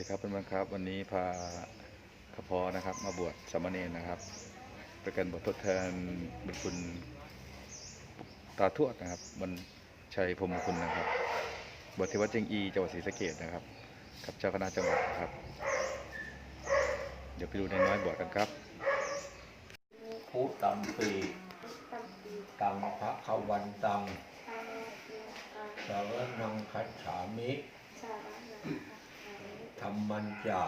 ดีครับเพื่อนๆครับ วันนี้พาขพอนะครับ มาบวชสามเณรนะครับเป็นการบวชทดแทนบุญคุณตาทวดนะครับมันชัยพรหมคุณนะครับบวชที่วัดเจงอีจังหวัดศรีสะเกษนะครับ กับเจ้าคณะจังหวัดนะครับ เดี๋ยวไปดูในน้อยบวชกันครับผู้ตัมปีตังพระขวันตังสารนังคัจฉามิ ธรรมันจะ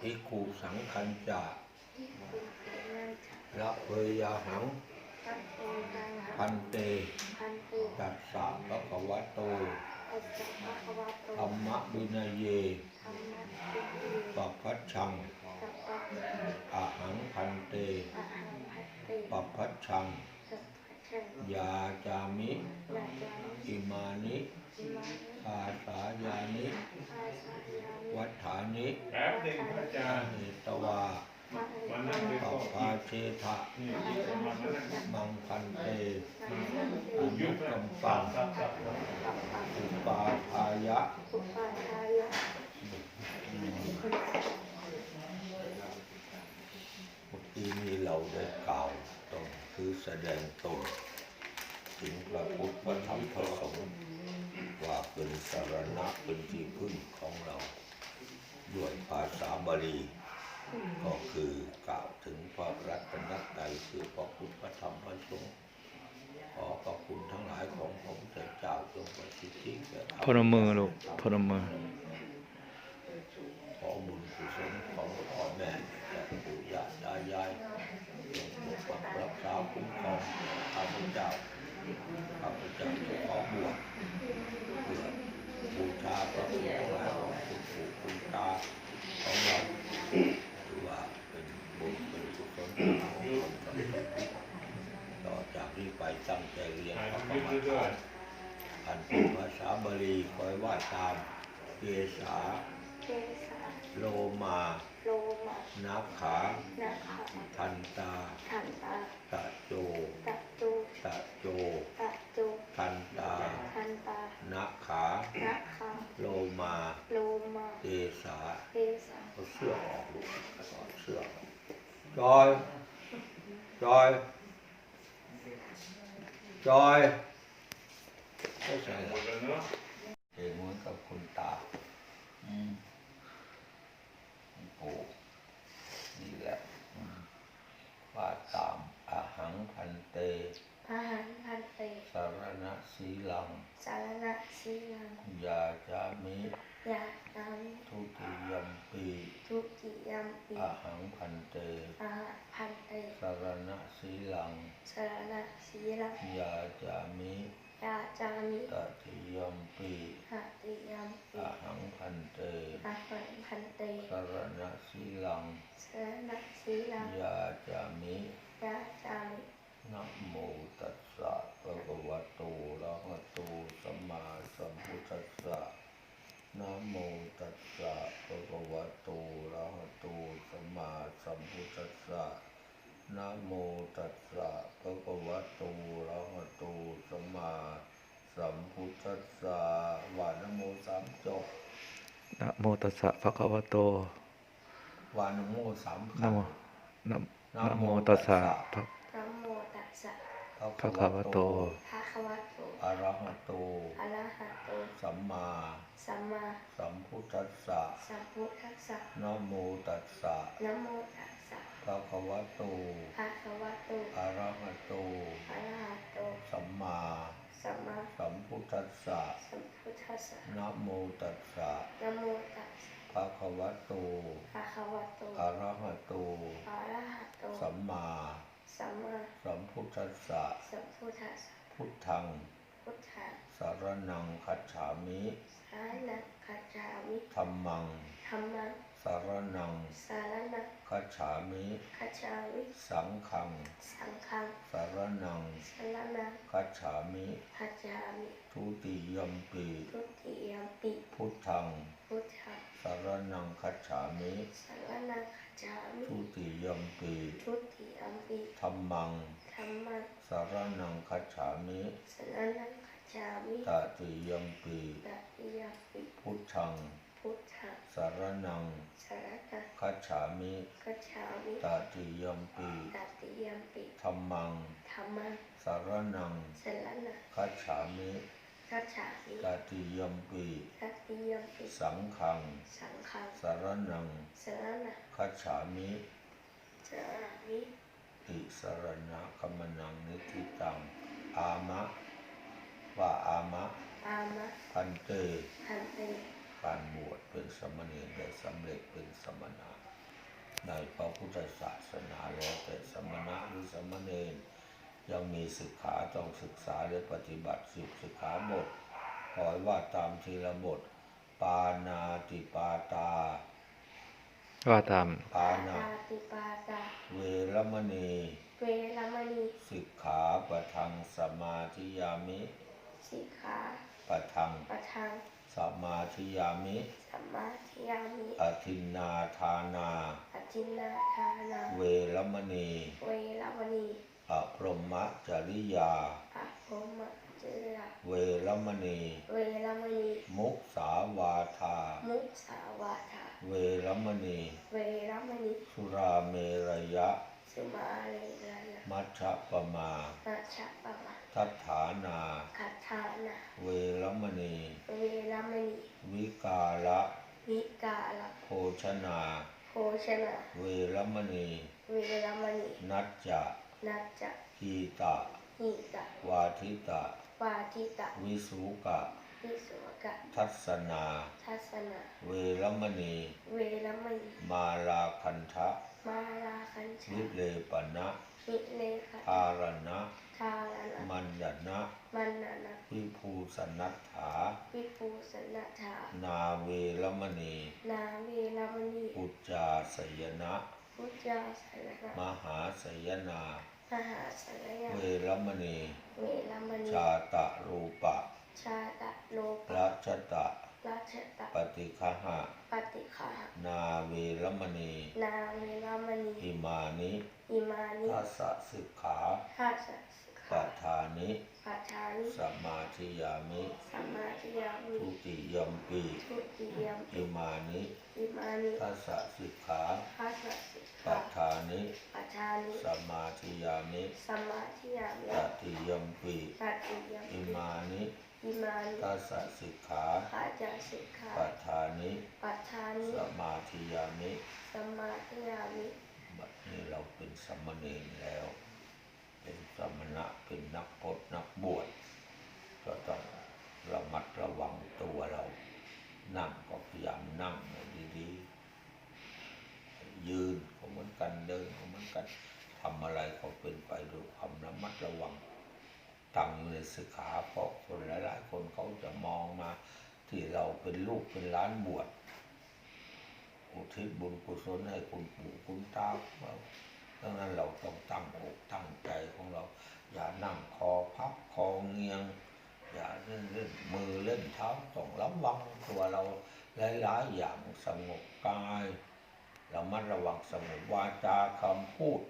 ภิกขุสังคัญจะละเพยาหัง พันเตจัสสะภะคะวะโตธรรมวินัยเยปัพพัชชังอาหังพันเตปัพพัชชัง ยาจามิ อิมานิอาสายานิ วัฏฐานิแป๊บหนึ่งพระอาจารย์เนตวามานั่งในปัโต๊ะพาเชทะนี่ที่ผมมานั่งมังคันเตอนุกัมปังสับสับสับอุปาทายะเมื่อกี้นี้เราได้กล่าวตรง คือแสดงตนถึงพระพุทธพระธรรมพระสงฆ์ว่าเป็นสารณะเป็นที่พึ่งของเรา ด้วยภาษาบาลีก็คือกล่าวถึงพระรัตนตรัยคือพระพุทธพระธรรมพระสงฆ์ขอพระคุณทั้งหลายของพระพุทธเจ้าจงประสิทธิแก่ข้าพนมมือลูกพนมมือขอบุญกุศลของพ่อแม่และปู่ย่าตายายจง ปกปักรักษาคุ้มครองข้าพเจ้าข้าพเจ้าจะขอบวชเพื่อบูชาพระคุณทั้งหลายของคุณปู่คุณตาของเราถือว่าเป็นบุญเป็นกุศลของเราต่อจากนี้ไปตั้งใจเรียนพระกรรมด้วยฐานอันเป็นภาษาบาลีคอยว่าตามเกษาเกษาโลมา โลมานาขานาคาทันตาทันตาตะโจตะตูตะโจตะจูทันตาทันตานาขานาคาโลมาโลมาเกษาเกษาเอาเสื้อออกลูกถอดเสื้อออกจอยจอยจอยไม่ใช่หหมรอดแล้วเนาะเห็นเหมือนกับคุณตาอืมโอ้นี่แหละอืมว่าตามอาหังพันเต พระหันพันเต สารณะสีลัง สารณะสีลัง ยาจามิยาตามทุติยัมปีทุติยมปีอาหังพันเตอาพันเตสารณะสีลังสารณะสีลังยาจามิยาจามิตติยัมปีหติยมปีอาหังพันเตอาหันพันเตสารณะสีลังสารณะสีลังยาจามิยาจามิ นะโมตัสสะภะคะวะโตอะระหะโตสัมมาสัมพุทธัสสะนะโมตัสสะภะคะวะโตอะระหะโตสัมมาสัมพุทธัสสะนะโมตัสสะภะคะวะโตอะระหะโตสัมมาสัมพุทธัสสะว่านะโมสามจบนะโมตัสสะภะคะวะโตว่านะโมสามนะโมคำนะนะโมตัสสะภะ นะโมตัสสะภะคะวะโตภะคะวะโตอะระหะโตอะระหะโต สัมมาสัมมาสัมพุทธัสสะสัมพุทธัสสะนะโมตัสสะนะโมตัสสะภะคะวะโตภะคะวะโตอะระหะโตอะระหะโต สัมมาสัมมาสัมพุทธัสสะสัมพุทธัสสะนะโมตัสสะนะโมตัสสะภะคะวะโตภะคะวะโตอะระหะโตอะระหะโต สัมมา สัมมาสัมพุทธัสสะสัมพุทธัสสะพุทธัง พุทธังสารนังคัจฉามิสานังคัจฉามิธัมมังธัมมังสารนัง สารนังคัจฉามิคัจฉามิสังฆัง สังฆังสารนังสารนังคัจฉามิคัจฉามิทุติยัมปีทุติยมปิพุทธัง พุทธังสารนังคัจฉามิสารนังคัจฉามิทุติยัมปีทุติยมปิธัมมังธัมมังสารนังคัจฉามิสารนังคัจฉามิตติยัมปีตติยมปิพุทธัง พุทธังสารนัง สารนังคัจฉามิกัจฉามิตติยมปีตติยมปิธรรมัง ธรรมัง สารนัง สารนังคัจฉามิกัจฉามิตติยมปีตติยมปิสังฆัง สังฆัง สารนัง สารนังคัจฉามิสารมิติสรณะคมนังนิธิตัง อามะ ว่าอามะ อามะ พันเต พันเต การบวชเป็นสมณีได้สำเร็จเป็นสมณะในพระพุทธศาสนาแล้วแต่สมณะหรือสมณเณรยังมีศึกษาต้องศึกษาและปฏิบัติสิบศึกขาบทขอให้ว่าตามทีละบท ปานาติปาตา ว่าตามปานาตาติปาตา เวรมณีเวรมณีสิกขาปะทังสมาธิยามิ สิกขา ปะทัง ปะทังสมาธิยามิ สัมมาทิยามิอทินนาทานาอจินนาทานา เวรมณี เวรมณีอพรหมจริยาอะโภมะเจระเวรมณี เวรมณี มุสาวาทา มุสาวาทา เวรมณี เวรมณี สุราเมรยะ สุมาเลรยะมัชฌปมานาชะปะมะทัฏฐานาคัทธานาเวรมณี เวรมณีวิกาละวิกาลโภชนา โภชนะ เวรมณี เวรมณีนัจจะนัจจะกีตะหิตะวาทิตะ วาทิตะ วิสุกะ วิสุวกะทัศนา ทัศนะเวรมณี เวรมณี มาลาคันทะมาลาคัญชาวิเลปนะมิเลขะทารณะทารานะมันยนะมันนานะวิภูสนัตถาวิปูสนะธานาเวรมณี นาเวรมณี อุจจาสยนะพุทธาสนะ มหาสยนา มหาสนะยาเวรมณี เวรมณี ชาตะรูปะ ชาตะโลปะรัชตะราชตะปฏิคหะ ปฏิฆานาเวรมณี นาเวรมณี อิมานิอิมานิทัสสะสิกขาทัสสะสิกปขาทานิปัฏฐานิสมาธิยามิสัมมาทิยามิทุติยมปีทุติยมอิมานิอิมานิทัสสะสิกขาทัสสะสิกปขาทานิปัฏฐานิสมาธิยามิสัมมาทิยามิตติยมปีตัติยมอิมานิ อิมานิทัสสะสิกขาขาจาสิกขาปทานิปัฏฐานิสมาธิยามิสัมมาทิยามิบัดนี้เราเป็นสมณเณรแล้ว เป็นสมณะเป็นนักพจนักบวชก็ต้องระมัดระวังตัวเรา นั่งก็พยายามนั่งให้ดีๆ ยืนก็เหมือนกันเดินก็เหมือนกันทำอะไรก็เป็นไปด้วยความระมัดระวัง ตั้งอยู่ในสิกขาเพราะคนหลายๆคนเขาจะมองมา ที่เราเป็นลูกเป็นล้านบวชอุทิศบุญกุศลให้คุณปู่คุณตาเราดังนั้นเราต้องตั้งอกตั้งใจของเรา อย่านั่งคอพับคอเงียง อย่าเล่นเล่นมือเล่นเท้าต้องระวังตัวเราหลายๆอย่างสงบกายระมัดระวังสงบวาจาคำพูด